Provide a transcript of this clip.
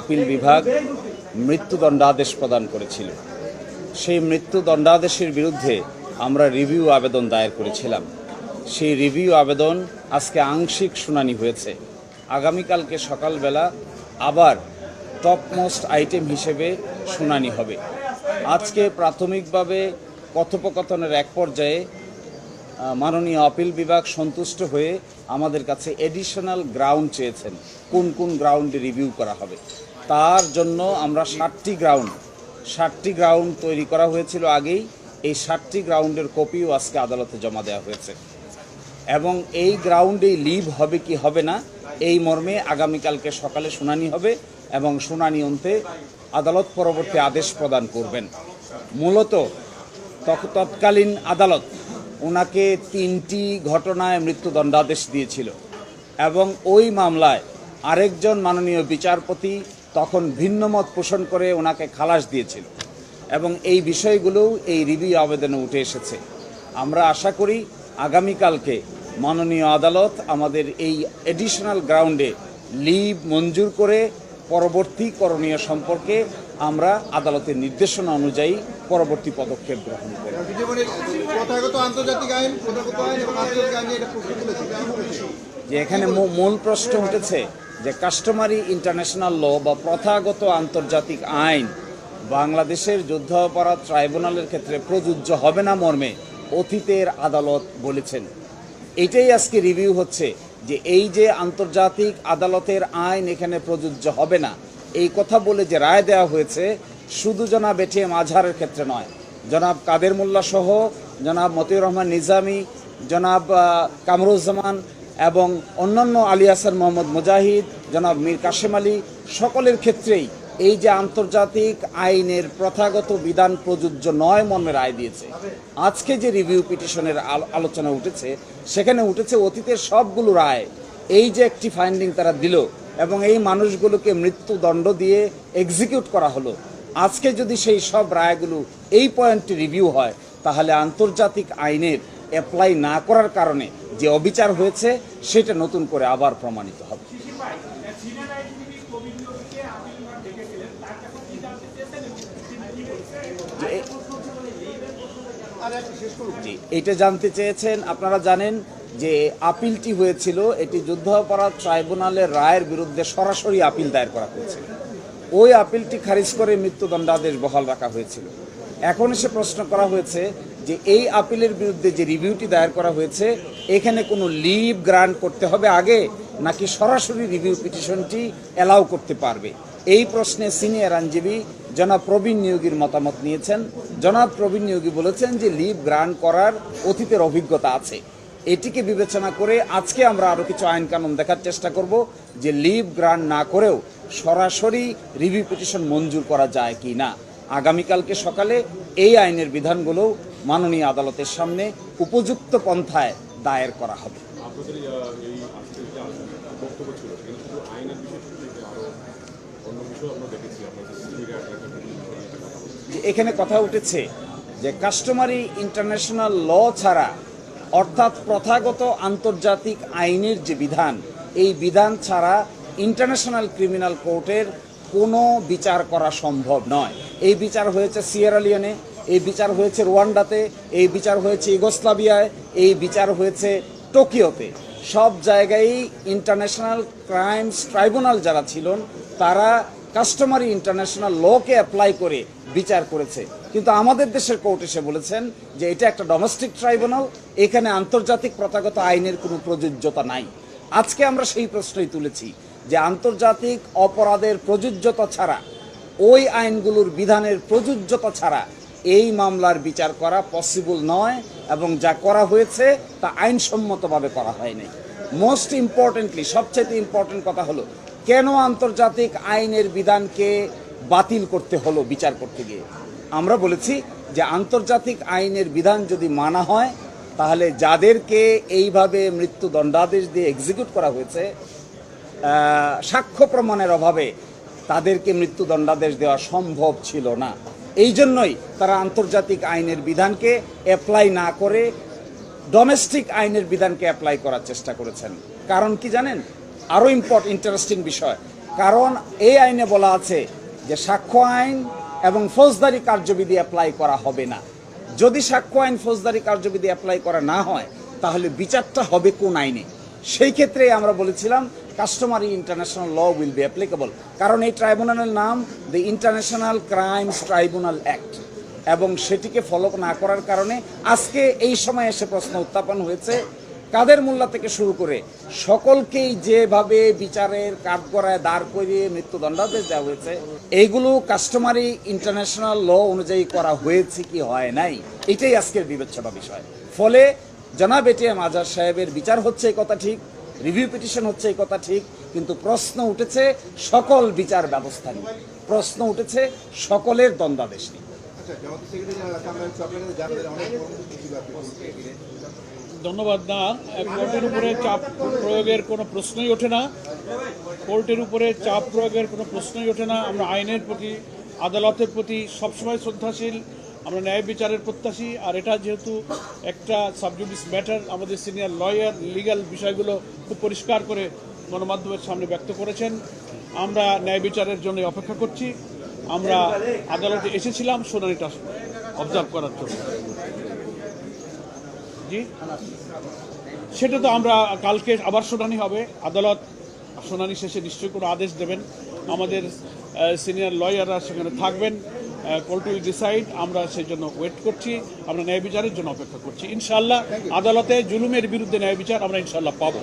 Appeal বিভাগ মৃত্যুদণ্ডাদেশ প্রদান করেছিল। সেই মৃত্যুদণ্ডাদেশের বিরুদ্ধে আমরা রিভিউ আবেদন দায়ের করেছিলাম। সেই রিভিউ আবেদন আজকে আংশিক শুনানি হয়েছে। আগামীকালকে সকালবেলা আবার টপমোস্ট আইটেম হিসেবে শুনানি হবে। আজকে প্রাথমিকভাবে কথোপকথনের এক পর্যায়ে মাননীয় আপিল বিভাগ সন্তুষ্ট হয়ে আমাদের কাছে এডিশনাল গ্রাউন্ড চেয়েছেন। কোন কোন গ্রাউন্ডে রিভিউ করা হবে? তার জন্য আমরা ষাটটি গ্রাউন্ড ষাটটি গ্রাউন্ড তৈরি করা হয়েছিল আগেই। এই ষাটটি গ্রাউন্ডের কপিও আজকে আদালতে জমা দেওয়া হয়েছে। এবং এই গ্রাউন্ডেই লিভ হবে কি হবে না, এই মর্মে আগামীকালকে সকালে শুনানি হবে এবং শুনানি অন্তে আদালত পরবর্তী আদেশ প্রদান করবেন। মূলত তৎকালীন আদালত ওনাকে তিনটি ঘটনায় মৃত্যুদণ্ডাদেশ দিয়েছিল এবং ওই মামলায় আরেকজন মাননীয় বিচারপতি তখন ভিন্নমত পোষণ করে ওনাকে খালাস দিয়েছিল এবং এই বিষয়গুলোও এই রিভিউ আবেদনে উঠে এসেছে। আমরা আশা করি আগামীকালকে মাননীয় আদালত আমাদের এই এডিশনাল গ্রাউন্ডে লিভ মঞ্জুর করে পরবর্তী করণীয় সম্পর্কে আমরা আদালতের নির্দেশনা অনুযায়ী পরবর্তী পদক্ষেপ গ্রহণ করব জীবনের প্রথাগত আন্তর্জাতিক আইন প্রথাগত আইন এবং আন্তর্জাতিক আইনে এটা প্রশ্ন তুলেছে। কি বলেছে? যে এখানে মূল প্রশ্ন উঠেছে যে কাস্টমারি ইন্টারন্যাশনাল ল বা প্রথাগত আন্তর্জাতিক আইন বাংলাদেশের যুদ্ধাপরাধ ট্রাইব্যুনালের ক্ষেত্রে প্রযোজ্য হবে না মর্মে অতীতের আদালত বলেছেন। এটাই আজকে রিভিউ হচ্ছে। যে এই যে আন্তর্জাতিক আদালতের আইন এখানে প্রযোজ্য হবে না, এই কথা বলে যে রায় দেওয়া হয়েছে, শুধু জনাব এটিএম আজহারের ক্ষেত্রে নয়। জনাব কাদের মোল্লা সহ জনাব মতিউর রহমান নিজামী, জনাব কামরুজ্জামান এবং অন্যান্য আলিয়াসান মোহাম্মদ মুজাহিদ, জনাব মীর কাশেম আলী, সকলের ক্ষেত্রেই এই যে আন্তর্জাতিক আইনের প্রথাগত বিধান প্রযোজ্য নয় মর্মে রায় দিয়েছে। আজকে যে রিভিউ পিটিশনের আল- আলোচনা উঠেছে, সেখানে উঠেছে অতীতের সবগুলো রায়। এই যে একটি ফাইন্ডিং তারা দিল এবং এই মানুষগুলোকে মৃত্যুদণ্ড দিয়ে এক্সিকিউট করা হলো। আজকে যদি সেই সব রায়গুলো এই পয়েন্টে রিভিউ হয়, তাহলে আন্তর্জাতিক আইনের অ্যাপ্লাই না করার কারণে যে অবিচার হয়েছে, সেটা নতুন করে আবার প্রমাণিত হবে যে এ- এটা জানতে চেয়েছেন, আপনারা জানেন যে আপিলটি হয়েছিল, এটি যুদ্ধাপরাধ ট্রাইব্যুনালের রায়ের বিরুদ্ধে সরাসরি আপিল দায়ের করা হয়েছিল ওই আপিলটি খারিজ করে মৃত্যুদণ্ডাদেশ বহাল রাখা হয়েছিল। এখন এসে প্রশ্ন করা হয়েছে যে এই আপিলের বিরুদ্ধে যে রিভিউটি দায়ের করা হয়েছে, এখানে কোনো লিভ গ্রান্ট করতে হবে আগে, নাকি সরাসরি রিভিউ পিটিশনটি অ্যালাউ করতে পারবে? এই প্রশ্নে সিনিয়র আইনজীবী জনাব প্রবীণ নিয়োগীর মতামত নিয়েছেন। জনাব প্রবীণ নিয়োগী বলেছেন যে লিভ গ্রান্ট করার অতীতের অভিজ্ঞতা আছে। এটিকে বিবেচনা করে আজকে আমরা আরও কিছু আইন কানুন দেখার চেষ্টা করব যে লিভ গ্রান্ট না করেও সরাসরি রিভিউ পিটিশন মঞ্জুর করা যায় কি না। আগামীকালকে সকালে এই আইনের বিধানগুলো মাননীয় আদালতের সামনে উপযুক্ত পন্থায় দায়ের করা হবে। এখানে কথা উঠেছে যে কাস্টমারি ইন্টারন্যাশনাল ল ছাড়া, অর্থাৎ প্রথাগত আন্তর্জাতিক আইনের যে বিধান, এই বিধান ছাড়া ইন্টারন্যাশনাল ক্রিমিনাল কোর্টের কোনো বিচার করা সম্ভব নয়। এই বিচার হয়েছে সিয়েরালিয়নে এই বিচার হয়েছে রোয়ান্ডাতে এই বিচার হয়েছে ইগোস্লাভিয়ায় এই বিচার হয়েছে টোকিওতে সব জায়গায় ইন্টারন্যাশনাল ক্রাইমস ট্রাইব্যুনাল যারা ছিলেন, তারা কাস্টমারি ইন্টারন্যাশনাল লকে অ্যাপ্লাই করে বিচার করেছে। কিন্তু আমাদের দেশের কোর্ট এসে বলেছেন যে এটা একটা ডোমেস্টিক ট্রাইব্যুনাল, এখানে আন্তর্জাতিক প্রথাগত আইনের কোনো প্রযোজ্যতা নাই। আজকে আমরা সেই প্রশ্নই তুলেছি যে আন্তর্জাতিক অপরাধের প্রযোজ্যতা ছাড়া, ওই আইনগুলোর বিধানের প্রযোজ্যতা ছাড়া এই মামলার বিচার করা পসিবল নয় এবং যা করা হয়েছে তা আইনসম্মতভাবে করা হয়নি। মোস্ট ইম্পর্টেন্টলি সবচেয়ে ইম্পর্টেন্ট কথা হলো কেন আন্তর্জাতিক আইনের বিধানকে বাতিল করতে হলো বিচার করতে গিয়ে? আমরা বলেছি যে আন্তর্জাতিক আইনের বিধান যদি মানা হয়, তাহলে যাদেরকে এইভাবে মৃত্যুদণ্ডাদেশ দিয়ে এক্সিকিউট করা হয়েছে সাক্ষ্য প্রমাণের অভাবে তাদেরকে মৃত্যুদণ্ডাদেশ দেওয়া সম্ভব ছিল না। এই জন্যই তারা আন্তর্জাতিক আইনের বিধানকে অ্যাপ্লাই না করে ডোমেস্টিক আইনের বিধানকে অ্যাপ্লাই করার চেষ্টা করেছেন। কারণ কি জানেন? আরও ইম্পর্ট ইন্টারেস্টিং বিষয়। কারণ এই আইনে বলা আছে যে সাক্ষ্য আইন এবং ফৌজদারি কার্যবিধি অ্যাপ্লাই করা হবে না। যদি সাক্ষ্য আইন, ফৌজদারি কার্যবিধি অ্যাপ্লাই করা না হয়, তাহলে বিচারটা হবে কোন আইনে? সেই ক্ষেত্রে আমরা বলেছিলাম customary international law will be applicable কারণ এই ট্রাইব্যুনালের নাম the international crimes tribunal act এবং সেটিকে ফলো না করার কারণে আজকে এই সময় এসে প্রশ্ন উত্থাপন হয়েছে কাদের মোল্লা থেকে শুরু করে সকলকেই যেভাবে বিচারের কাঠগড়ায় দাঁড় করিয়ে মৃত্যুদণ্ডাদেশ দেওয়া হয়েছে, এইগুলো কাস্টমারি ইন্টারন্যাশনাল ল অনুযায়ী করা হয়েছে কি হয় নাই, এটাই আজকের বিবেচনা বিষয়। ফলে জনাব এটিএম আজাদ সাহেবের বিচার হচ্ছে এই কথা ঠিক রিভিউ পিটিশন হচ্ছে এই কথা ঠিক, কিন্তু প্রশ্ন উঠেছে সকল বিচার ব্যবস্থা নিয়ে। প্রশ্ন উঠেছে সকলের দ্বন্দ্বাদেশ নিয়ে। ধন্যবাদ, না। কোর্টের উপরে চাপ প্রয়োগের কোনো প্রশ্নই ওঠে না। কোর্টের উপরে চাপ প্রয়োগের কোনো প্রশ্নই ওঠে না। আমরা আইনের প্রতি, আদালতের প্রতি সবসময় শ্রদ্ধাশীল। আমরা ন্যায় বিচারের প্রত্যাশী। আর এটা যেহেতু একটা সাবজুডিস ম্যাটার, আমাদের সিনিয়র লয়ার লিগ্যাল বিষয়গুলো খুব পরিষ্কার করে গণমাধ্যমের সামনে ব্যক্ত করেছেন। আমরা ন্যায় বিচারের জন্য অপেক্ষা করছি। আমরা আদালতে এসেছিলাম, শুনানিটা অবজার্ভ করার জন্য। জি। সেটা তো আমরা কালকে আবার শুনানি হবে। আদালত শুনানি শেষে নিশ্চয়ই কোনো আদেশ দেবেন। আমাদের সিনিয়র লয়াররা সেখানে থাকবেন। কোর্ট উইল ডিসাইড আমরা সেই জন্য ওয়েট করছি। আমরা ন্যায় বিচারের জন্য অপেক্ষা করছি। ইনশাল্লাহ আদালতে জুলুমের বিরুদ্ধে ন্যায় বিচার আমরা ইনশাল্লাহ পাবো।